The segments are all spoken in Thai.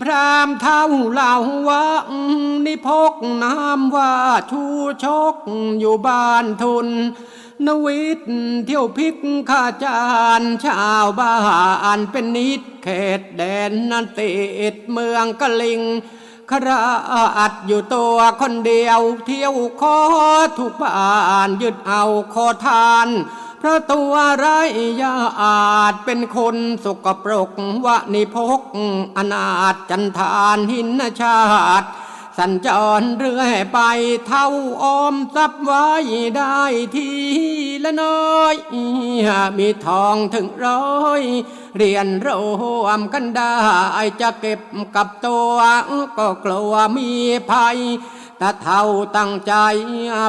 พรามเท่าเหล่าว่านิพกนามว่าชูชกอยู่บ้านทุนนวิทเที่ยวพิกข้าจานชาวบ้านเป็นนิดเขตแดนนันติดเมืองกะลิงคราอัดอยู่ตัวคนเดียว เที่ยวขอทุกบ้านยึดเอาขอทาน พระตัวไรยาอาจเป็นคนสกปรกวะนิพกอนาถจันทานหินชาติ สัญจรเรื่อยไปเท่าออมทรัพย์ไว้ได้ทีละน้อย มีทองถึงร้อยเรียนรวมกันได้จะเก็บกับตัวก็กลัวมีภัย ต่เท่าตั้งใจ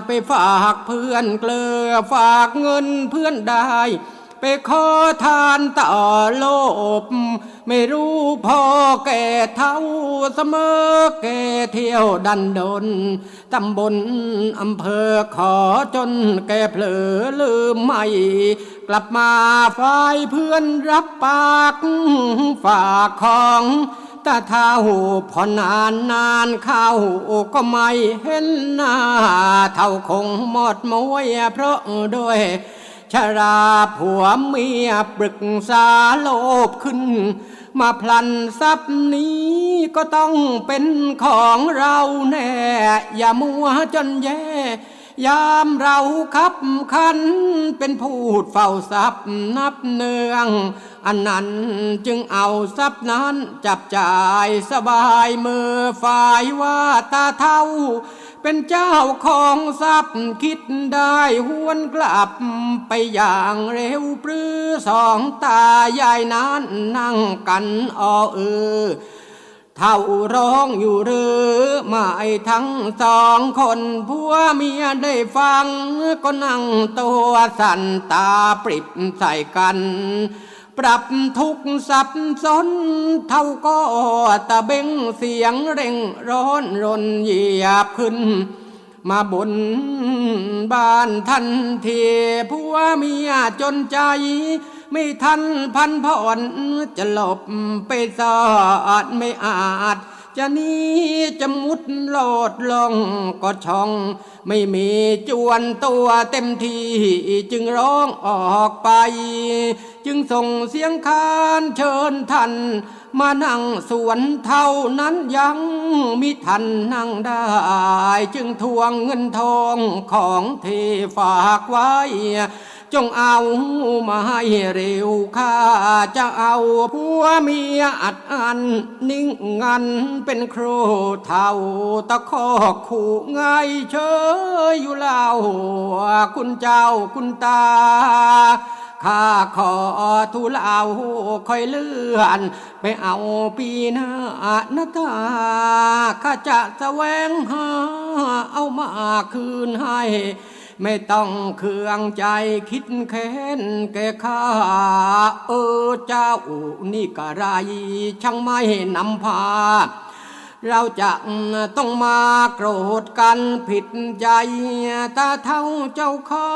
ไปฝากเพื่อนเกลือฝากเงินเพื่อนได้ ไปขอทานต่อโลบไม่รู้พอแก่เท่าเสมอแก่เที่ยวดันดนตำบลอำเภอขอจนแก่เผลอลืมไม่ กลับมาฝ่ายเพื่อนรับปากฝากของ ตาเท่าพอนานนานข้าหูก็ไม่เห็นหน้า เท่าคงหมดมวยเพราะด้วยชราผัวเมียปรึกษาโลภขึ้น มาพลันทรัพย์นี้ก็ต้องเป็นของเราแน่ อย่ามัวจนแย่ ยามเราขับคันเป็นผู้เฝ้าทรัพย์นับเนือง อันนั้นจึงเอาทรัพย์นั้นจับจ่ายสบายมือฝ่ายว่าตาเท่า เป็นเจ้าของทรัพย์คิดได้หวนกลับไปอย่างเร็วปรือสองตายายนั้นนั่งกันออเออเท่าร้องอยู่หรือไม่ทั้งสองคนผัวเมียได้ฟัง ก็นั่งตัวสั่นตาปริบใส่กัน ปรับทุกสับสนเท่าก็ตะเบ่งเสียงเร่งร้อนรนเหยียบขึ้น มาบนบ้านทันทีผัวเมียจนใจ ไม่ทันพันผ่อนจะหลบไปสอดไม่อาจ จะนี้จะมุดโลดลงก็ช่อง ไม่มีจวนตัวเต็มที่จึงร้องออกไป จึงส่งเสียงคานเชิญท่านมานั่งสวนเท่านั้นยังมิทันนั่งได้ จึงทวงเงินทองของที่ฝากไว้ จงเอามาให้เร็วข้าจะเอาผัวเมียอัดอัน นิ่งงันเป็นครูเท่าตะคอกขู่ไงเชยอยู่เล่าคุณเจ้าคุณตาข้าขอทูลเอาคอยเลื่อน ไปเอาปีหน้านาตาข้าจะแสวงหาเอามาคืนให้ ไม่ต้องเคืองใจคิดแค้นแกข้าเออเจ้านี่กะไรช่างไม่นำพา เราจะต้องมาโกรธกันผิดใจตาเท่าเจ้าข้า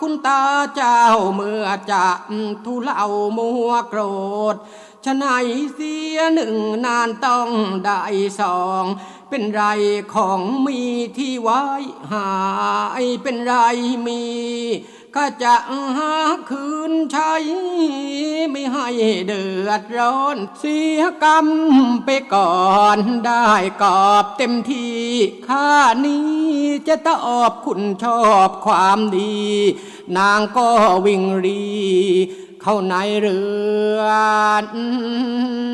คุณตาเจ้าเมื่อจะทุเลามัวโกรธฉะไหนเสียหนึ่งนานต้องได้สอง เป็นไรของมีที่ไว้หายเป็นไรมีก็จะหาคืนใช้ ไม่ให้เดือดร้อน เสียกรรมไปก่อนได้กอบเต็มที่ข้านี้จะตอบคุณชอบความดี นางก็วิ่งรี เข้าในเรือน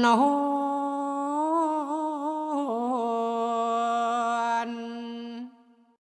นอน